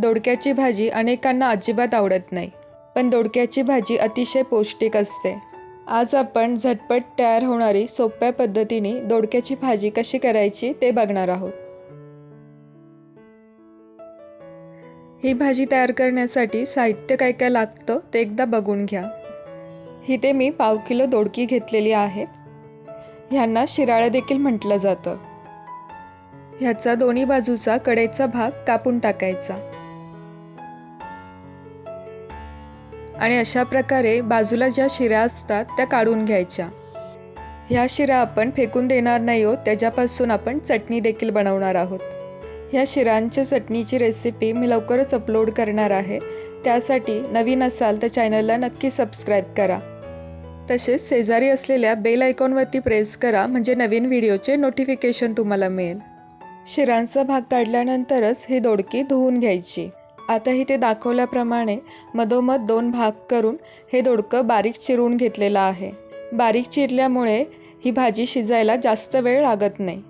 दोडक्याची भाजी अनेकांना अजिबात आवडत नाही पण दोडक्याची भाजी अतिशय पौष्टिक असते. आज आपण झटपट तयार होणारी सोप्या पद्धतीने दोडक्याची भाजी कशी करायची ते बघणार आहोत. ही भाजी तयार करण्यासाठी साहित्य काय काय लागतं ते एकदा बघून घ्या. इथे मी पाव किलो दोडकी घेतलेली आहेत ह्यांना शिराळं देखील म्हटलं जातं. ह्याचा दोन्ही बाजूचा कडेचा भाग कापून टाकायचा. आणि अशा प्रकारे बाजूला ज्या शिरा असतात त्या काढून घ्यायच्या. ह्या शिरा आपण फेकून देणार नाही आहोत त्याच्यापासून आपण चटणी देखील बनवणार आहोत. ह्या शिरांच्या चटणीची रेसिपी मी लवकरच अपलोड करणार आहे. त्यासाठी नवीन असाल तर चॅनलला नक्की सबस्क्राईब करा. तसेच शेजारी असलेल्या बेल आयकॉनवरती प्रेस करा म्हणजे नवीन व्हिडिओचे नोटिफिकेशन तुम्हाला मिळेल. शिरांचा भाग काढल्यानंतरच ही दोडकी धुवून घ्यायची. आता इथे दाखवल्याप्रमाणे मधोमध दोन भाग करून हे दोडकं बारीक चिरून घेतलेलं आहे. बारीक चिरल्यामुळे ही भाजी शिजायला जास्त वेळ लागत नाही.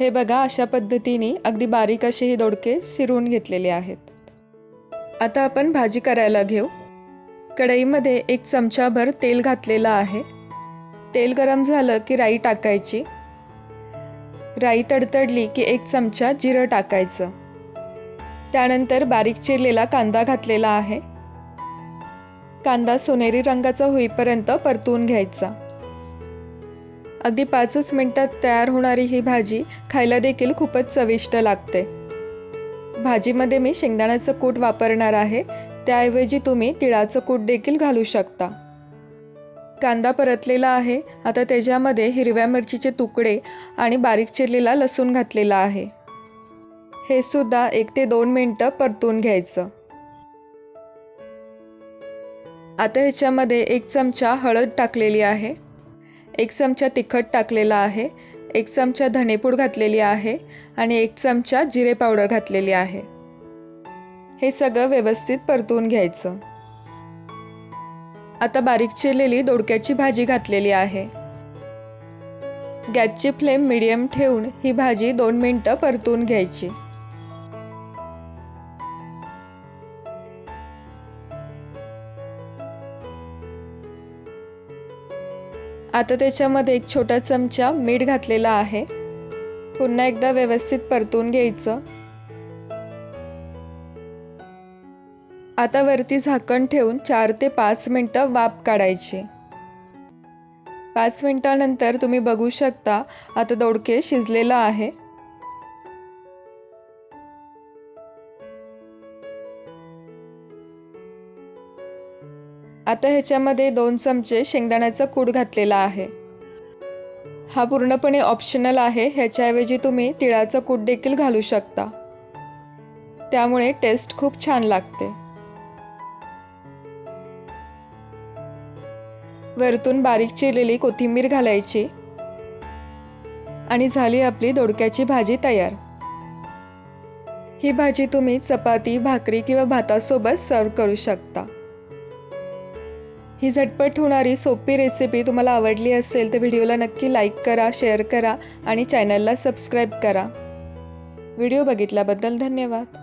हे बघा अशा पद्धतीने अगदी बारीक असे ही दोडके चिरून घेतलेले आहेत. आता आपण भाजी करायला घेऊ. कढईमध्ये एक चमचाभर तेल घातलेलं आहे. तेल गरम झालं की राई टाकायची. राई तडतडली की एक चमचा जिरं टाकायचं. त्यानंतर बारीक चिरलेला कांदा घातलेला आहे. कांदा सोनेरी रंगाचा होईपर्यंत परतून घ्यायचा. अगदी पाचच मिनटात तयार होणारी ही भाजी खायला देखील खूपच चविष्ट लागते. भाजीमध्ये मी शेंगदाण्याचं कूट वापरणार आहे. त्याऐवजी तुम्ही तिळाचं कूट देखील घालू शकता. कांदा परतलेला आहे. आता त्याच्यामध्ये हिरव्या मिरचीचे तुकडे आणि बारीक चिरलेला लसूण घातलेला आहे. हे सुद्धा एक ते दोन मिनटं परतून घ्यायचं. आता ह्याच्यामध्ये एक चमचा हळद टाकलेली आहे. एक चमचा तिखट टाकलेला आहे. एक चमचा धनेपूड घातलेली आहे आणि एक चमचा जिरे पावडर घातलेली आहे. हे सगळं व्यवस्थित परतून घ्यायचं. आता बारीक चिरलेली दोडक्याची भाजी घातलेली आहे. गॅसची फ्लेम मिडियम ठेवून ही भाजी दोन मिनटं परतून घ्यायची. आता त्याच्यामध्ये एक छोटा चमचा मीठ घातलेला आहे. पुन्हा एकदा व्यवस्थित परतून घ्यायचं. आता वरती झाकण ठेवून चार ते पाच मिनटं वाफ काढायची. पाच मिनटानंतर तुम्ही बघू शकता आता दोडके शिजलेलं आहे. आता ह्याच्यामध्ये दोन चमचे शेंगदाण्याचा कूड घातलेला आहे. हा पूर्णपणे ऑप्शनल आहे ह्याच्याऐवजी तुम्ही तिळाचं कूट देखील घालू शकता. त्यामुळे टेस्ट खूप छान लागते. वरतून बारीक चिरलेली कोथिंबीर घालायची आणि झाली आपली दोडक्याची भाजी तयार. ही भाजी तुम्ही चपाती भाकरी किंवा भातासोबत सर्व करू शकता. ही झटपट होणारी सोपी रेसिपी तुम्हाला आवडली असेल तर व्हिडिओला नक्की लाईक करा शेअर करा आणि चॅनलला सबस्क्राईब करा. व्हिडिओ बघितल्याबद्दल धन्यवाद.